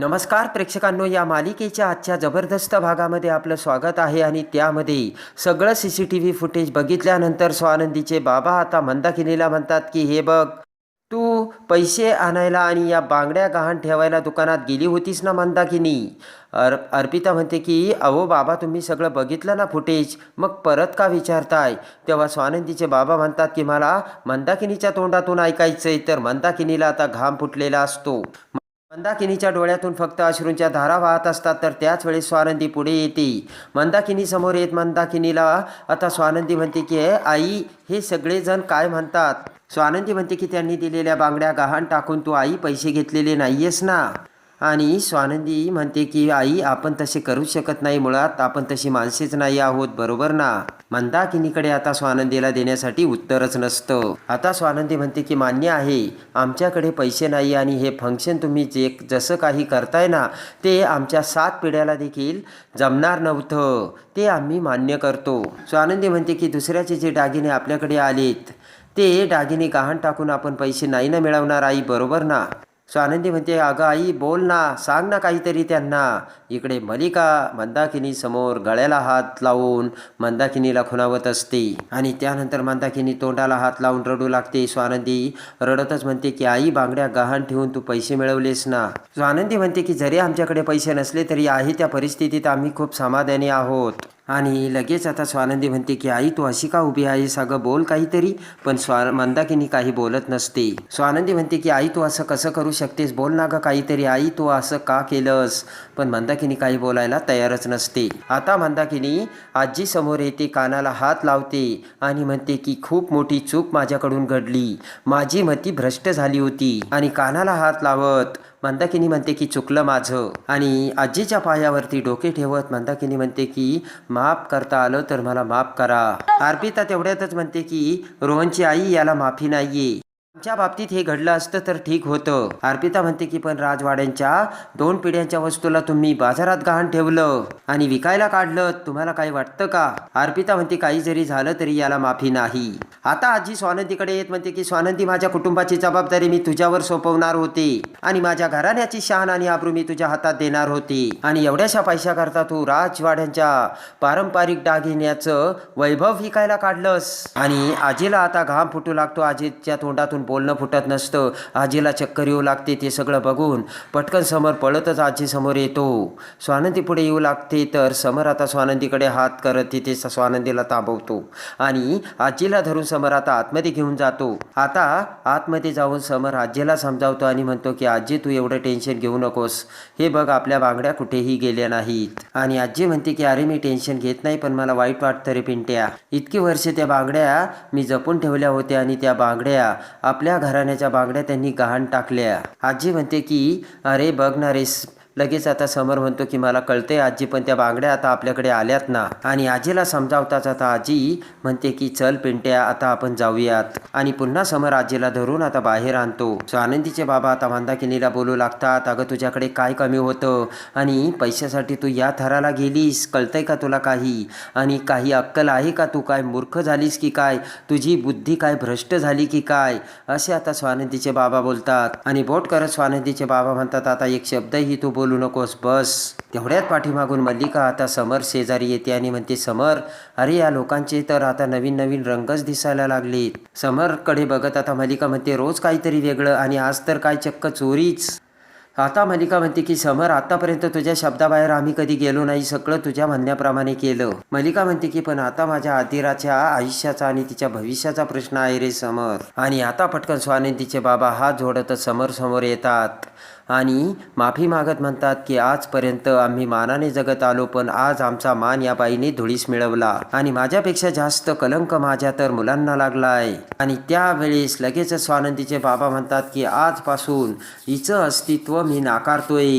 नमस्कार प्रेक्षकांनो या मालिकेच्या आजच्या जबरदस्त भागामध्ये आपलं स्वागत आहे आणि त्यामध्ये सगळं C C T V footage बघितल्यानंतर स्वानंदीचे बाबा आता मंदाकिनीला म्हणतात की हे बघ तू पैसे आणायला आणि या बांगड्या गहाण ठेवायला दुकानात गेली होतीस ना मंदाकिनी? अर अर्पिता म्हणते की अहो बाबा तुम्ही सगळं बघितलं ना फुटेज मग परत का विचारताय? तेव्हा स्वानंदीचे बाबा म्हणतात की मला मंदाकिनीच्या तोंडातून ऐकायचंय तर मंदाकिनीला आता घाम फुटलेला असतो. मंदाकिनीच्या डोळ्यातून फक्त अश्रूंच्या धारा वाहत असतात तर त्याच वेळेस स्वानंदी पुढे येते. मंदाकिनी समोर येत मंदाकिनीला आता स्वानंदी म्हणते की आई हे सगळेजण काय म्हणतात? स्वानंदी म्हणते की त्यांनी दिलेल्या बांगड्या गहाण टाकून तू आई पैसे घेतलेले नाहीयेस ना? आणि स्वानंदी म्हणते की आई आपण तसे करू शकत नाही मुळात. आपण तशी माणसेच नाही आहोत बरोबर ना? मंदाकिनीकडे आता स्वानंदीला देण्यासाठी उत्तरच नसतं. आता स्वानंदी म्हणते की मान्य आहे. आमच्याकडे पैसे नाही आणि हे फंक्शन तुम्ही जे जसं काही करताय ना ते आमच्या सात पिढ्याला देखील जमणार नव्हतं. ते आम्ही मान्य करतो. स्वानंदी म्हणते की दुसऱ्याचे जे दागिने आपल्याकडे आलेत ते दागिने गहाण टाकून आपण पैसे नाही ना मिळवणार आई बरोबर ना? सो आनंदी म्हणते अगं आई बोल ना सांग ना काहीतरी त्यांना. इकडे मलिका मंदाकिनी समोर गळ्याला हात लावून मंदाकिनीला खुणावत असते आणि त्यानंतर मंदाकिनी तोंडाला हात लावून रडू लागते. स्वानंदी रडतच म्हणते की आई बांगड्या गहाण ठेवून तू पैसे मिळवलेस ना. सो आनंदी म्हणते की जरी आमच्याकडे पैसे नसले तरी आहे त्या परिस्थितीत आम्ही खूप समाधानी आहोत. आणि लगेच आता स्वानंदी म्हणते की आई तू अशी का उभी आहेस? अगं बोल काहीतरी. पण स्वा मंदाकिनी काही बोलत नसते. स्वानंदी म्हणते की आई तू असं कसं करू शकतेस? बोल ना गं काहीतरी. आई तू असं का केलंस? पण मंदाकिनी काही बोलायला तयारच नसते. आता मंदाकिनी आजी समोर येते कानाला हात लावते आणि म्हणते की खूप मोठी चूक माझ्याकडून घडली. माझी मती भ्रष्ट झाली होती आणि कानाला हात लावत मंदाकिनी म्हणते की चुकलं माझं. आणि आजीच्या पायावरती डोके ठेवत मंदाकिनी म्हणते की माफ करता आलं तर मला माफ करा. अर्पिता तेवढ्यातच म्हणते की रोहनची आई याला माफी नाहीये. आमच्या बाबतीत हे घडलं असतं तर ठीक होतं. अर्पिता म्हणते की पण राजवाड्यांच्या दोन पिढ्यांच्या वस्तूला तुम्ही बाजारात गहाण ठेवलं आणि विकायला काढलं. तुम्हाला काही वाटतं का? अर्पिता म्हणते काही जरी झालं तरी याला माफी नाही. आता आजी स्वानंदीकडे येत म्हणते की स्वानंदी माझ्या कुटुंबाची जबाबदारी मी तुझ्यावर सोपवणार होते आणि माझ्या घराण्याची शान आणि आबरू मी तुझ्या हातात देणार होती आणि एवढ्याशा पैशाकरता तू राजवाड्यांच्या पारंपरिक दागिन्याचं वैभव विकायला काढलंस. आणि आजीला आता घाम फुटू लागतो. आजीच्या तोंडातून बोलणं फुटत नसतं. आजीला चक्कर येऊ लागते ते सगळं बघून. पटकन समर पळतच आजी समोर येतो. स्वानंदी पुढे येऊ लागते तर समर आता स्वानंदीकडे हात करत तिथे स्वानंदीला ताबवतो. आणि आजीला धरून समर आता आतमध्ये घेऊन जातो. आता आतमध्ये जाऊन समर आजीला समजावतो आणि म्हणतो की आजी तू एवढं टेन्शन घेऊ नकोस. हे बघ आपल्या बांगड्या कुठेही गेल्या नाहीत. आणि आजी म्हणते की अरे मी टेन्शन घेत नाही पण मला वाईट वाटतं रे पिंट्या. इतकी वर्ष त्या बांगड्या मी जपून ठेवल्या होत्या आणि त्या बांगड्या आपल्या घराण्याच्या बांगड्या त्यांनी गहाण टाकल्या. आजी म्हणते की अरे बघ ना रेस लगेच आता समर म्हणतो की मला कळते आजी पण त्या बांगड्या आता आपल्याकडे आल्यात ना. आणि आजीला समजावताच आता आजी म्हणते की चल पिंट्या आता आपण जाऊयात. आणि पुन्हा समर आजीला धरून आता बाहेर आणतो. सो आनंदीचे बाबा आता मंदाकिनीला बोलू लागतात अगं तुझ्याकडे काय कमी होतं? आणि पैशासाठी तू या थराला गेलीस कळतंय का तुला काही? आणि काही अक्कल आहे का तू? काय मूर्ख झालीस की काय? तुझी बुद्धी काय भ्रष्ट झाली की काय? असे आता स्वानंदीचे बाबा बोलतात. आणि बोट करत स्वानंदीचे बाबा म्हणतात आता एक शब्दही तू बोल नकोस बस. तेवढ्यात पाठीमागून मल्लिका आता समर शेजारी येते आणि म्हणते समर अरे या लोकांचे तर आता नवीन नवीन रंगच दिसायला लागलेत. समरकडे बघत आता मल्लिका म्हणते रोज काहीतरी वेगळं आणि आज तर काय चक्क चोरीच. आता मलिका म्हणते की समर आतापर्यंत तुझ्या शब्दाबाहेर आम्ही कधी गेलो नाही सगळं तुझ्या म्हणण्याप्रमाणे केलं. मलिका म्हणते की पण आता माझ्या आदिराच्या आयुष्याचा आणि तिच्या भविष्याचा प्रश्न आहे रे समर. आणि आता पटकन स्वानंदीचे बाबा हात जोडतच समर समोर येतात. आणि माफी मागत म्हणतात की आजपर्यंत आम्ही मानाने जगत आलो पण आज आमचा मान या बाईने धुळीस मिळवला. आणि माझ्यापेक्षा जास्त कलंक माझ्या तर मुलांना लागलाय. आणि त्यावेळेस लगेचच स्वानंदीचे बाबा म्हणतात की आजपासून हिचं अस्तित्व मी नाकारतोय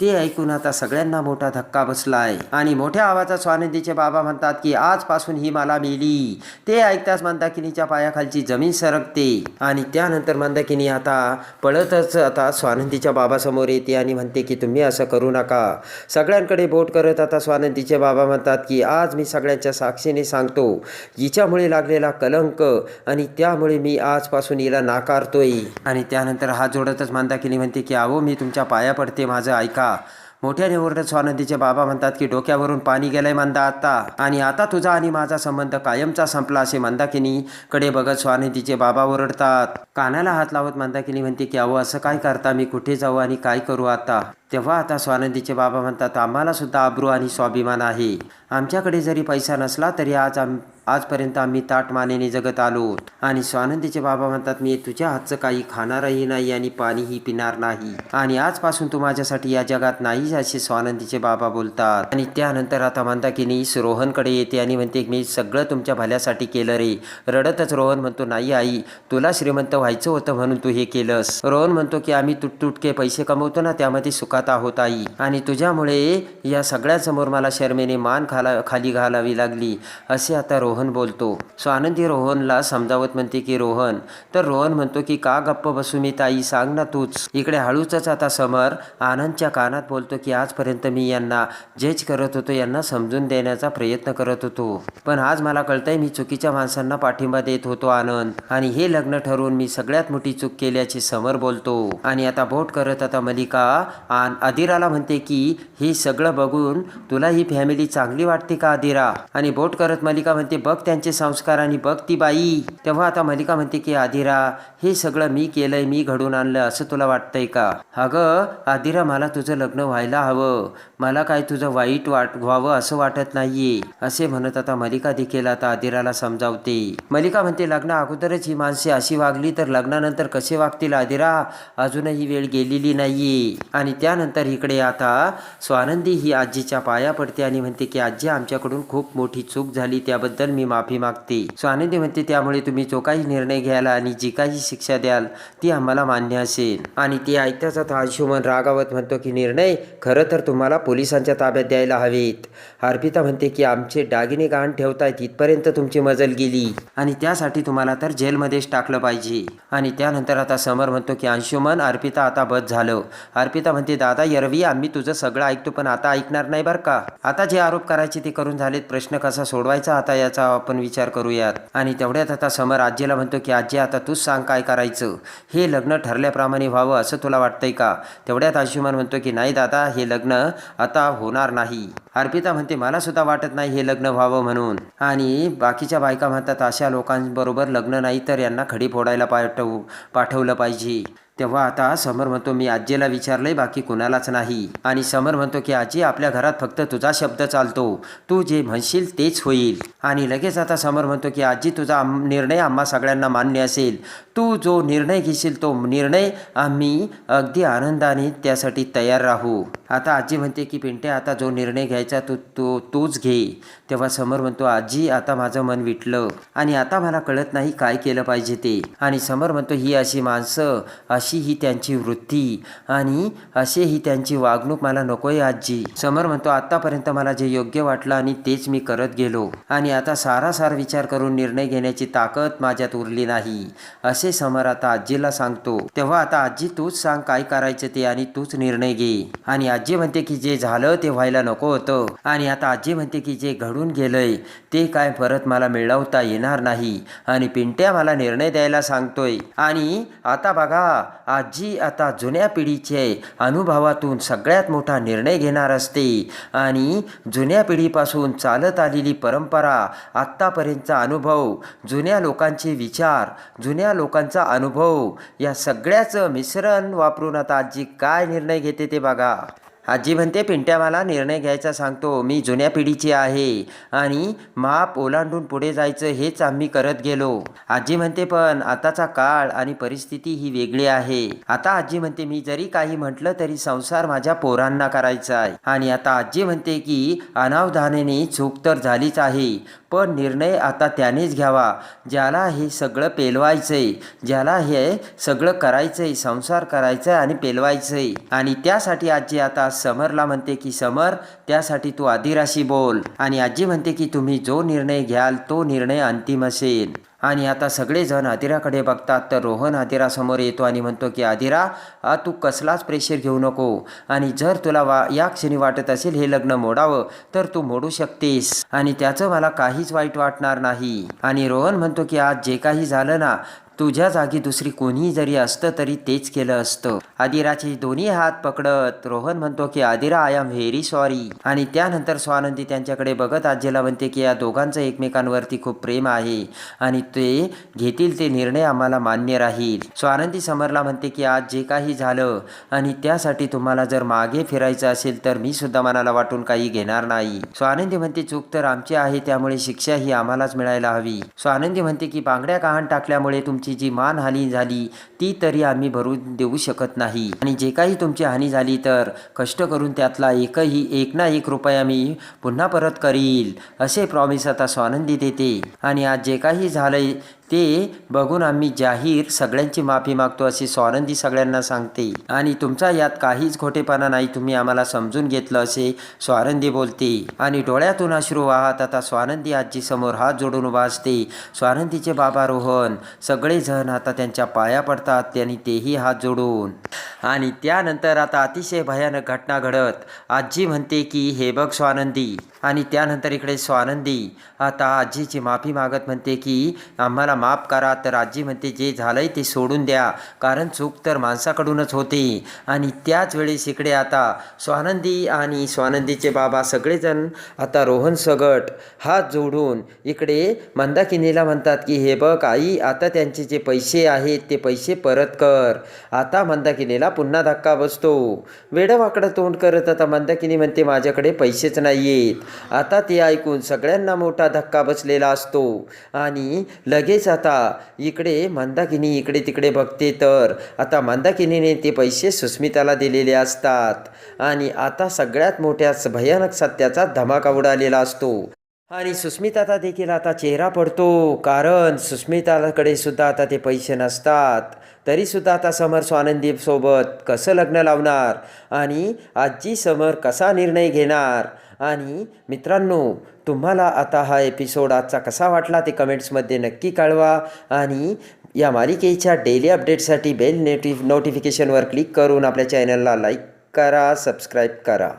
ते ऐकून आता सगळ्यांना मोठा धक्का बसलाय. आणि मोठ्या आवाजात स्वानंदीचे बाबा म्हणतात की आजपासून ही मला मिली. ते ऐकताच मंदाकिनीच्या पायाखालची जमीन सरकते. आणि त्यानंतर मंदाकिनी आता पळतच आता स्वानंदीच्या बाबासमोर येते आणि म्हणते की तुम्ही असं करू नका. सगळ्यांकडे बोट करत आता स्वानंदीचे बाबा म्हणतात की आज मी सगळ्यांच्या साक्षीने सांगतो. हिच्यामुळे लागलेला कलंक आणि त्यामुळे मी आजपासून हिला नाकारतोय. आणि त्यानंतर हात जोडतच मंदाकिनी म्हणते की अहो मी तुमच्या पाया पडते माझं ऐका. का मोठ्याने ओरडत स्वानंदीचे बाबा म्हणतात की डोक्यावरून पाणी गेलंय मंदा आता आणि आता तुझा आणि माझा संबंध कायमचा संपला असे मंदाकिनी कडे बघत स्वानंदीचे बाबा ओरडतात. कानाला हात लावत मंदाकिनी म्हणते की अहो असं काय करता? मी कुठे जाऊ आणि काय करू आता? तेव्हा आता स्वानंदीचे बाबा म्हणतात आम्हाला सुद्धा आब्रू आणि स्वाभिमान आहे. आमच्याकडे जरी पैसा नसला तरी आज आम आजपर्यंत आम्ही ताट मानेने जगत आलो. आणि स्वानंदीचे बाबा म्हणतात मी तुझ्या हातचं काही खाणारही नाही आणि पाणीही पिणार नाही. आणि आजपासून तू माझ्यासाठी या जगात नाही असे स्वानंदीचे बाबा बोलतात. आणि त्यानंतर आता मंदाकिनी रोहनकडे येते आणि म्हणते मी सगळं तुमच्या भल्यासाठी केलं रे. रडतच रोहन म्हणतो नाही आई तुला श्रीमंत व्हायचं होतं म्हणून तू हे केलंस. रोहन म्हणतो की आम्ही तुटतुटके पैसे कमवतो ना त्यामध्ये सुखात आहोत आई. आणि तुझ्यामुळे या सगळ्यासमोर मला शर्मेने मान खाला खाली घालावी लागली असे आता रोहन बोलतो. सो आनंदी रोहनला समजावत म्हणते की रोहन तर रोहन म्हणतो की का गप्प बसू मी ताई? सांग ना तूच. इकडे हळूच आता समर आनंदच्या कानात बोलतो की आजपर्यंत मी यांना जेच करत होतो यांना समजून देण्याचा प्रयत्न करत होतो. पण आज मला कळतंय मी चुकीच्या माणसांना पाठिंबा देत होतो आनंद. आणि हे लग्न ठरवून मी सगळ्यात मोठी चूक केल्याची समर बोलतो. आणि आता बोट करत आता मलिका आणि अधिराला म्हणते की हे सगळं बघून तुला ही फॅमिली चांगली वाटते का अधिरा? आणि बोट करत मलिका म्हणते बघ त्यांचे संस्कार आणि बघ ती बाई. तेव्हा आता मलिका म्हणते की आदिरा हे सगळं मी केलंय मी घडून आणलं असं तुला वाटतंय का? अगं आदिरा मला तुझं लग्न व्हायला हवं. मला काय तुझं वाईट वाट व्हावं असं वाटत नाहीये. असे म्हणत आता मलिका देखील आता अधिराला समजावते. मलिका म्हणते लग्न अगोदरच ही माणसे अशी वागली तर लग्नानंतर कसे वागतील अधिरा? अजूनही वेळ गेलेली नाहीये. आणि त्या त्यानंतर इकडे आता स्वानंदी ही आजीच्या पाया पडते आणि म्हणते की आजी आमच्याकडून खूप मोठी चूक झाली त्याबद्दल मी माफी मागते. स्वानंदी म्हणते त्यामुळे तुम्ही जो काही निर्णय घ्याल आणि जी काही शिक्षा द्याल ती आम्हाला मान्य असेल. आणि ती ऐकताच आता अंशुमन रागावत म्हणतो की निर्णय खरं तर तुम्हाला पोलिसांच्या ताब्यात द्यायला हवेत. अर्पिता म्हणते की आमचे दागिने गहाण ठेवतायत इथपर्यंत तुमची मजल गेली. आणि त्यासाठी तुम्हाला तर जेलमध्येच टाकलं पाहिजे. आणि त्यानंतर आता समर म्हणतो की अंशुमन अर्पिता आता बस झालं. अर्पिता म्हणते दादा यरवी आम्ही तुझं सगळं ऐकतो पण आता ऐकणार नाही बरं का? आता जे आरोप करायचे ते करून झालेत प्रश्न कसा सोडवायचा आता याचा आपण विचार करूयात. आणि तेवढ्यात आता समर आजीला म्हणतो की आजी आता तूच सांग काय करायचं? हे लग्न ठरल्याप्रमाणे व्हावं असं तुला वाटतंय का? तेवढ्यात अंशुमन म्हणतो की नाही दादा हे लग्न आता होणार नाही. अर्पिता म्हणते मला सुद्धा वाटत नाही हे लग्न व्हावं म्हणून. आणि बाकीच्या बायका म्हणतात अशा लोकांबरोबर लग्न नाही तर यांना खडी फोडायला पाठवू पाठवलं पाहिजे. तेव्हा आता समर म्हणतो मी आजीला विचारलंय बाकी कुणालाच नाही. आणि समर म्हणतो की आजी आपल्या घरात फक्त तुझा शब्द चालतो. तू जे म्हणशील तेच होईल. आणि लगेच आता समर म्हणतो की आजी तुझा आम- निर्णय आम्हा सगळ्यांना मान्य असेल. तू जो निर्णय घेशील तो निर्णय आम्ही अगदी आनंदाने त्यासाठी तयार राहू. आता आजी म्हणते की पिंटे आता जो निर्णय घ्यायचा तू तो तूच घे. तेव्हा समर म्हणतो आजी आता माझं मन विटलं. आणि आता मला कळत नाही काय केलं पाहिजे ते. आणि समर म्हणतो ही अशी माणसं अशी अशी ही त्यांची वृत्ती. आणि असे ही त्यांची वागणूक मला नकोय आजी. समर म्हणतो आतापर्यंत मला जे योग्य वाटलं आणि तेच मी करत गेलो. आणि आता सारासार विचार करून निर्णय घेण्याची ताकद माझ्यात उरली नाही. असे समर आता आजीला सांगतो. तेव्हा आता आजी तूच सांग काय करायचं ते आणि तूच निर्णय घे. आणि आजी म्हणते की जे झालं ते व्हायला नको होतं. आणि आता आजी म्हणते की जे घडून गेलंय ते काय परत मला मिळवता येणार नाही. आणि पिंट्या मला निर्णय द्यायला सांगतोय. आणि आता बघा आजी आता जुन्या पिढीचे अनुभवातून सगळ्यात मोठा निर्णय घेणार असते. आणि जुन्या पिढीपासून चालत आलेली परंपरा आत्तापर्यंतचा अनुभव जुन्या लोकांचे विचार जुन्या लोकांचा अनुभव या सगळ्याचं मिश्रण वापरून आता आजी काय निर्णय घेते ते बघा. आजी म्हणते पिंट्या मला निर्णय घ्यायचा सांगतो मी जुन्या पिढीची आहे आणि माप ओलांडून पुढे जायचं हेच आम्ही करत गेलो. आजी म्हणते पण आताचा काळ आणि परिस्थिती ही वेगळी आहे. आता आजी म्हणते मी जरी काही म्हटलं तरी संसार माझ्या पोरांना करायचा आहे. आणि आता आजी म्हणते की अनावधानाने चूक तर झालीच आहे पण निर्णय आता त्यानेच घ्यावा. ज्याला हे सगळं पेलवायचंय ज्याला हे सगळं करायचंय संसार करायचाय आणि पेलवायचंय. आणि त्यासाठी आजी आता समरला म्हणते की समर त्यासाठी तू आदिराशी बोल. आणि आजी म्हणते की तुम्ही जो निर्णय घ्याल तो निर्णय अंतिम असेल. आणि आता सगळेजण आदिराकडे बघतात तर रोहन आदिरासमोर येतो आणि म्हणतो की आदिरा तू कसलाच प्रेशर घेऊ नको. आणि जर तुला वा या क्षणी वाटत असेल हे लग्न मोडावं तर तू मोडू शकतेस. आणि त्याचं मला काहीच वाईट वाटणार नाही. आणि रोहन म्हणतो की आज जे काही झालं ना तुझ्या जागी दुसरी कोणीही जरी असतं तरी तेच केलं असतं. आदिराचे दोन्ही हात पकडत रोहन म्हणतो की Adira I M very sorry आणि त्यानंतर स्वानंदी त्यांच्याकडे बघत आजीला म्हणते की या दोघांचं एकमेकांवरती खूप प्रेम आहे आणि ते घेतील ते निर्णय आम्हाला मान्य राहील. स्वानंदी समरला म्हणते की आज जे काही झालं आणि त्यासाठी तुम्हाला जर मागे फिरायचं असेल तर मी सुद्धा मनाला वाटून काही घेणार नाही. स्वानंदी म्हणते चूक तर आमची आहे त्यामुळे शिक्षा ही आम्हालाच मिळायला हवी. स्वानंदी म्हणते की बांगड्या गहाण टाकल्यामुळे तुमची जी मानहानी झाली ती तरी आम्ही भरून देऊ शकत नाही. आणि जे काही तुमची हानी झाली तर कष्ट करून त्यातला एकही एक ना एक रुपया मी पुन्हा परत करील असे प्रॉमिस आता स्वानंदी देते. आणि आज जे काही झालंय ते बघून आम्ही जाहीर सगळ्यांची माफी मागतो अशी स्वानंदी सगळ्यांना सांगते. आणि तुमचा यात काहीच खोटेपणा नाही तुम्ही आम्हाला समजून घेतलं असे स्वानंदी बोलते. आणि डोळ्यातून अश्रू वाहत आता स्वानंदी आजी समोर हात जोडून उभा असते. स्वानंदीचे बाबा रोहन सगळेजण आता त्यांच्या पाया पडतात त्यांनी तेही हात जोडून. आणि त्यानंतर आता अतिशय भयानक घटना घडत. आजी म्हणते की हे बघ स्वानंदी. आणि त्यानंतर इकडे स्वानंदी आता आजीची माफी मागत म्हणते की आम्हाला माफ करा तर आजी म्हणते जे झालंय ते सोडून द्या कारण चूक तर माणसाकडूनच होते. आणि त्याच वेळेस इकडे आता स्वानंदी आणि स्वानंदीचे बाबा सगळेजण आता रोहन सगट हात जोडून इकडे मंदाकिनीला म्हणतात की हे बघ आई आता त्यांचे जे पैसे आहेत ते पैसे परत कर. आता मंदाकिनीला पुन्हा धक्का बसतो. वेडवाकडं तोंड करत आता मंदाकिनी म्हणते माझ्याकडे पैसेच नाही आहेत आता ते ऐकून सगळ्यांना मोठा धक्का बसलेला असतो. आणि लगेच आता इकडे मंदाकिनी इकडे तिकडे बघते तर. आता मंदाकिनीने ते पैसे सुस्मिताला दिलेले असतात. आणि आता सगळ्यात मोठ्या भयानक सत्याचा धमाका उडालेला असतो. आणि सुस्मिताचा देखील आता चेहरा पडतो. कारण सुस्मिताकडे सुद्धा आता ते पैसे नसतात. तरीसुद्धा आता समर स्वानंदी सोबत कसं लग्न लावणार? आणि आजी समर कसा निर्णय घेणार? आणि मित्रांनो तुम्हाला आता हा एपिसोड आजचा कसा वाटला ते कमेंट्समध्ये नक्की कळवा आणि या मालिकेच्या डेली अपडेटसाठी बेल नेटिफ नोटिफिकेशनवर क्लिक करून आपल्या चॅनलला लाईक करा सबस्क्राईब करा.